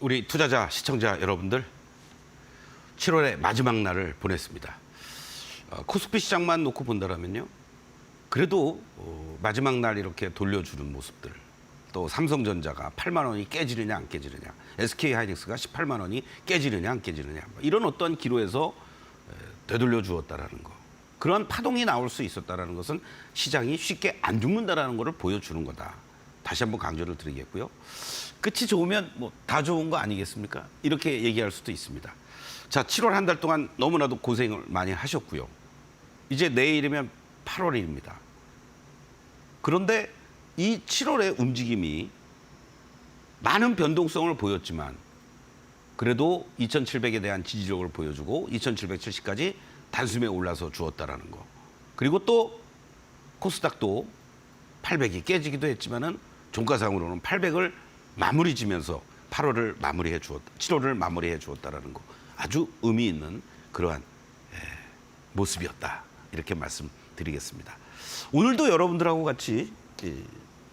우리 투자자 시청자 여러분들 7월의 마지막 날을 보냈습니다. 어, 코스피 시장만 놓고 본다면요. 그래도 어, 마지막 날 이렇게 돌려주는 모습들. 또 삼성전자가 8만 원이 깨지느냐 안 깨지느냐. SK 하이닉스가 18만 원이 깨지느냐 안 깨지느냐. 뭐 이런 어떤 기로에서 에, 되돌려 주었다라는 거. 그런 파동이 나올 수 있었다라는 것은 시장이 쉽게 안 죽는다라는 것을 보여주는 거다. 다시 한번 강조를 드리겠고요. 끝이 좋으면 뭐 다 좋은 거 아니겠습니까? 이렇게 얘기할 수도 있습니다. 자, 7월 한 달 동안 너무나도 고생을 많이 하셨고요. 이제 내일이면 8월입니다. 그런데 이 7월의 움직임이 많은 변동성을 보였지만 그래도 2,700에 대한 지지력을 보여주고 2,770까지 단숨에 올라서 주었다라는 거. 그리고 또 코스닥도 800이 깨지기도 했지만은 종가상으로는 800을 마무리 지면서 8월을 마무리해 주었, 7월을 마무리해 주었다라는 거. 아주 의미 있는 그러한 예, 모습이었다. 이렇게 말씀드리겠습니다. 오늘도 여러분들하고 같이 이,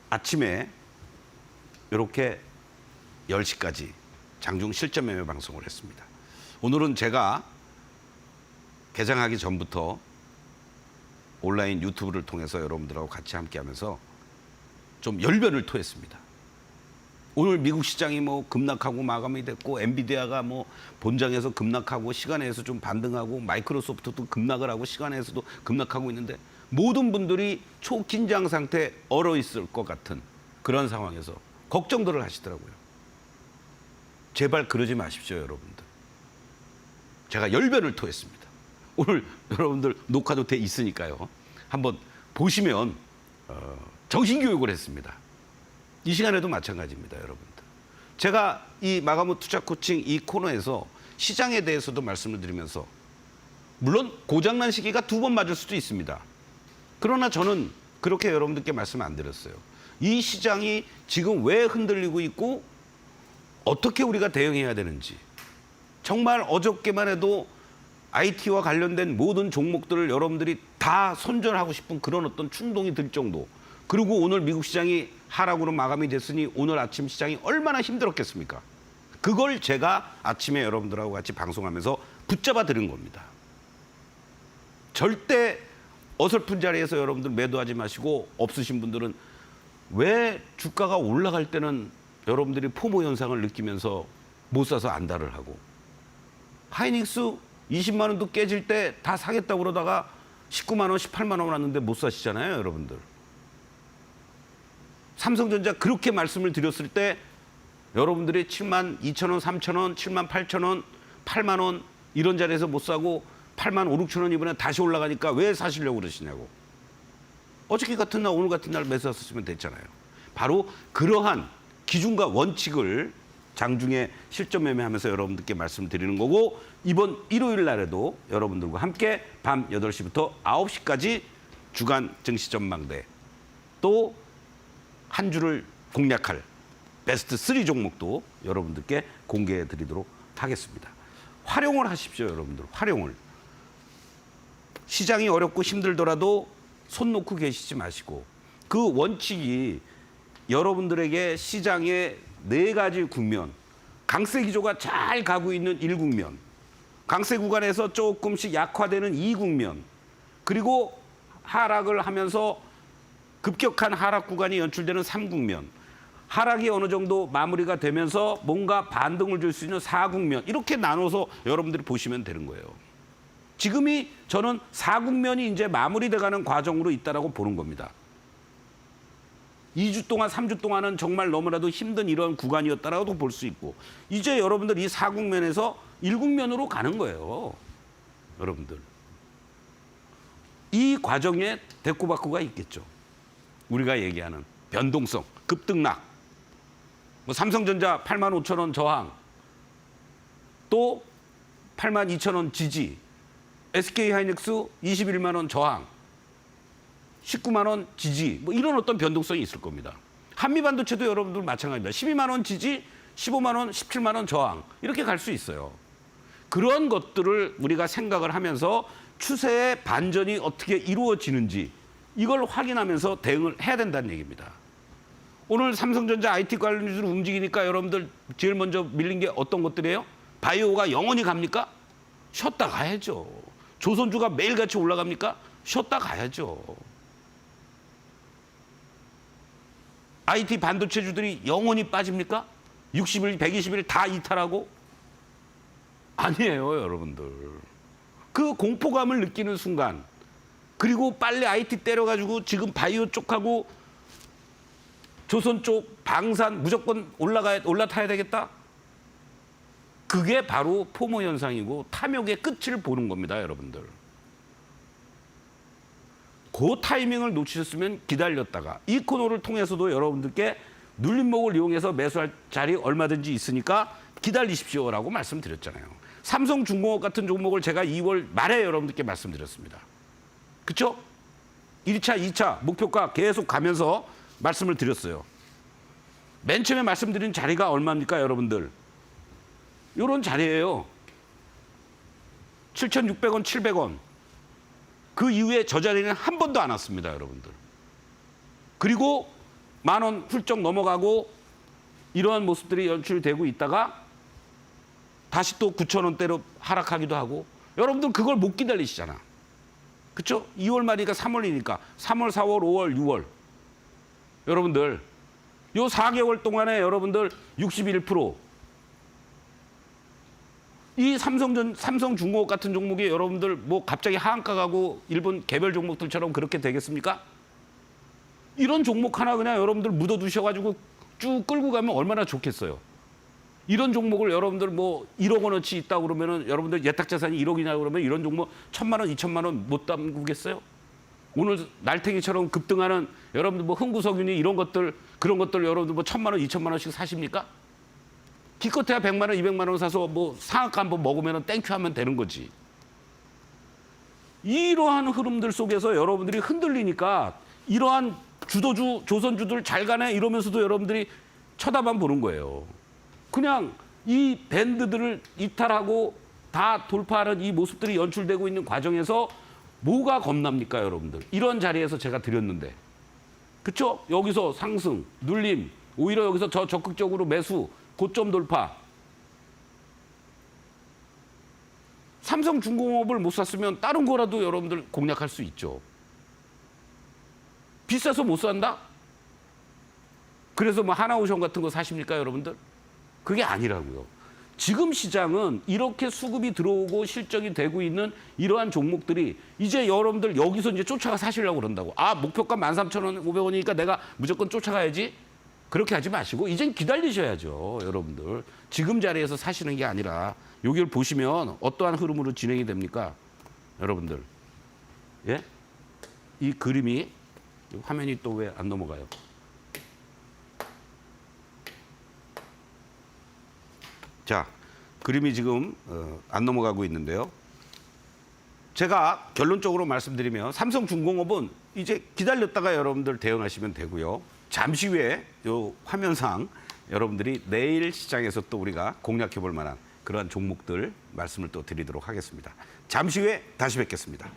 아침에 이렇게 10시까지 장중 실전 매매 방송을 했습니다. 오늘은 제가 개장하기 전부터 온라인 유튜브를 통해서 여러분들하고 같이 함께 하면서 좀 열변을 토했습니다. 오늘 미국 시장이 뭐 급락하고 마감이 됐고 엔비디아가 뭐 본장에서 급락하고 시간에서 좀 반등하고 마이크로소프트도 급락을 하고 시간에서도 급락하고 있는데 모든 분들이 초긴장 상태에 얼어 있을 것 같은 그런 상황에서 걱정들을 하시더라고요. 제발 그러지 마십시오, 여러분들. 제가 열변을 토했습니다. 오늘 여러분들 녹화도 돼 있으니까요. 한번 보시면 어, 정신 교육을 했습니다. 이 시간에도 마찬가지입니다, 여러분들. 제가 이 마가무 투자 코칭 이 코너에서 시장에 대해서도 말씀을 드리면서 물론 고장난 시기가 두 번 맞을 수도 있습니다. 그러나 저는 그렇게 여러분들께 말씀 안 드렸어요. 이 시장이 지금 왜 흔들리고 있고 어떻게 우리가 대응해야 되는지 정말 어저께만 해도 IT와 관련된 모든 종목들을 여러분들이 다 선전하고 싶은 그런 어떤 충동이 들 정도. 그리고 오늘 미국 시장이 하락으로 마감이 됐으니 오늘 아침 시장이 얼마나 힘들었겠습니까? 그걸 제가 아침에 여러분들하고 같이 방송하면서 붙잡아 드린 겁니다. 절대 어설픈 자리에서 여러분들 매도하지 마시고 없으신 분들은 왜 주가가 올라갈 때는 여러분들이 포모 현상을 느끼면서 못 사서 안달을 하고 하이닉스 20만 원도 깨질 때 다 사겠다고 그러다가 19만 원, 18만 원 왔는데 못 사시잖아요, 여러분들. 삼성전자 그렇게 말씀을 드렸을 때 여러분들이 7만 2천 원, 3천 원, 7만 8천 원, 8만 원 이런 자리에서 못 사고 8만 5, 6천 원 이번에 다시 올라가니까 왜 사시려고 그러시냐고. 어저께 같은 날, 오늘 같은 날 매수했으면 됐잖아요. 바로 그러한 기준과 원칙을 장중에 실전 매매하면서 여러분들께 말씀드리는 거고 이번 일요일 날에도 여러분들과 함께 밤 8시부터 9시까지 주간 증시 전망대 또 한 주를 공략할 베스트 3 종목도 여러분들께 공개해 드리도록 하겠습니다. 활용을 하십시오, 여러분들. 활용을. 시장이 어렵고 힘들더라도 손 놓고 계시지 마시고 그 원칙이 여러분들에게 시장의 네 가지 국면, 강세 기조가 잘 가고 있는 1국면, 강세 구간에서 조금씩 약화되는 2국면, 그리고 하락을 하면서 급격한 하락 구간이 연출되는 3국면, 하락이 어느 정도 마무리가 되면서 뭔가 반등을 줄 수 있는 4국면, 이렇게 나눠서 여러분들이 보시면 되는 거예요. 지금이 저는 4국면이 이제 마무리돼가는 과정으로 있다라고 보는 겁니다. 2주 동안, 3주 동안은 정말 너무나도 힘든 이런 구간이었다라고도 볼 수 있고, 이제 여러분들 이 4국면에서 1국면으로 가는 거예요. 여러분들. 이 과정에 대꾸받꾸가 있겠죠. 우리가 얘기하는 변동성, 급등락. 뭐 삼성전자 8만 5천 원 저항, 또 8만 2천 원 지지, SK 하이닉스 21만 원 저항, 19만 원 지지, 뭐 이런 어떤 변동성이 있을 겁니다. 한미 반도체도 여러분들 마찬가지입니다. 12만 원 지지, 15만 원, 17만 원 저항 이렇게 갈 수 있어요. 그런 것들을 우리가 생각을 하면서 추세의 반전이 어떻게 이루어지는지 이걸 확인하면서 대응을 해야 된다는 얘기입니다. 오늘 삼성전자 IT 관련주로 움직이니까 여러분들 제일 먼저 밀린 게 어떤 것들이에요? 바이오가 영원히 갑니까? 쉬었다 가야죠. 조선주가 매일같이 올라갑니까? 쉬었다 가야죠. IT 반도체주들이 영원히 빠집니까? 60일, 120일 다 이탈하고? 아니에요, 여러분들. 그 공포감을 느끼는 순간, 그리고 빨리 IT 때려가지고 지금 바이오 쪽하고 조선 쪽 방산 무조건 올라가야 올라타야 되겠다. 그게 바로 포모 현상이고 탐욕의 끝을 보는 겁니다, 여러분들. 그 타이밍을 놓치셨으면 기다렸다가 이 코너를 통해서도 여러분들께 눌림목을 이용해서 매수할 자리 얼마든지 있으니까 기다리십시오라고 말씀드렸잖아요. 삼성중공업 같은 종목을 제가 2월 말에 여러분들께 말씀드렸습니다. 그렇죠? 1차, 2차 목표가 계속 가면서 말씀을 드렸어요. 맨 처음에 말씀드린 자리가 얼마입니까, 여러분들? 이런 자리예요. 7,600원, 700원. 그 이후에 저 자리는 한 번도 안 왔습니다, 여러분들. 그리고 만 원 훌쩍 넘어가고 이러한 모습들이 연출되고 있다가 다시 또 9천 원대로 하락하기도 하고 여러분들 그걸 못 기다리시잖아. 그렇죠? 2월 말이니까 3월이니까 3월, 4월, 5월, 6월. 여러분들 요 4개월 동안에 여러분들 61%. 이 삼성전 삼성중공업 같은 종목이 여러분들 뭐 갑자기 하한가 가고 일본 개별 종목들처럼 그렇게 되겠습니까? 이런 종목 하나 그냥 여러분들 묻어 두셔가지고 쭉 끌고 가면 얼마나 좋겠어요. 이런 종목을 여러분들 뭐 1억 원어치 있다 그러면은 여러분들 예탁 자산이 1억이냐 그러면 이런 종목 천만 원, 이천만 원 못 담그겠어요? 오늘 날탱이처럼 급등하는 여러분들 뭐 흥구석유니 이런 것들 그런 것들 여러분들 뭐 천만 원, 이천만 원씩 사십니까? 기껏해야 백만 원, 이백만 원 사서 뭐 상한가 한번 먹으면 땡큐 하면 되는 거지. 이러한 흐름들 속에서 여러분들이 흔들리니까 이러한 주도주, 조선주들 잘 가네 이러면서도 여러분들이 쳐다만 보는 거예요. 그냥 이 밴드들을 이탈하고 다 돌파하는 이 모습들이 연출되고 있는 과정에서 뭐가 겁납니까, 여러분들? 이런 자리에서 제가 드렸는데. 그쵸? 여기서 상승, 눌림, 오히려 여기서 저 적극적으로 매수, 고점 돌파. 삼성중공업을 못 샀으면 다른 거라도 여러분들 공략할 수 있죠. 비싸서 못 산다? 그래서 뭐 하나오션 같은 거 사십니까, 여러분들? 그게 아니라고요. 지금 시장은 이렇게 수급이 들어오고 실적이 되고 있는 이러한 종목들이 이제 여러분들 여기서 이제 쫓아가 사시려고 그런다고. 아, 목표가 13,500원이니까 내가 무조건 쫓아가야지. 그렇게 하지 마시고 이젠 기다리셔야죠, 여러분들. 지금 자리에서 사시는 게 아니라 여기를 보시면 어떠한 흐름으로 진행이 됩니까? 여러분들. 예? 이 그림이 화면이 또 왜 안 넘어가요? 자, 그림이 지금 어, 안 넘어가고 있는데요. 제가 결론적으로 말씀드리면 삼성중공업은 이제 기다렸다가 여러분들 대응하시면 되고요. 잠시 후에 요 화면상 여러분들이 내일 시장에서 또 우리가 공략해 볼 만한 그러한 종목들 말씀을 또 드리도록 하겠습니다. 잠시 후에 다시 뵙겠습니다.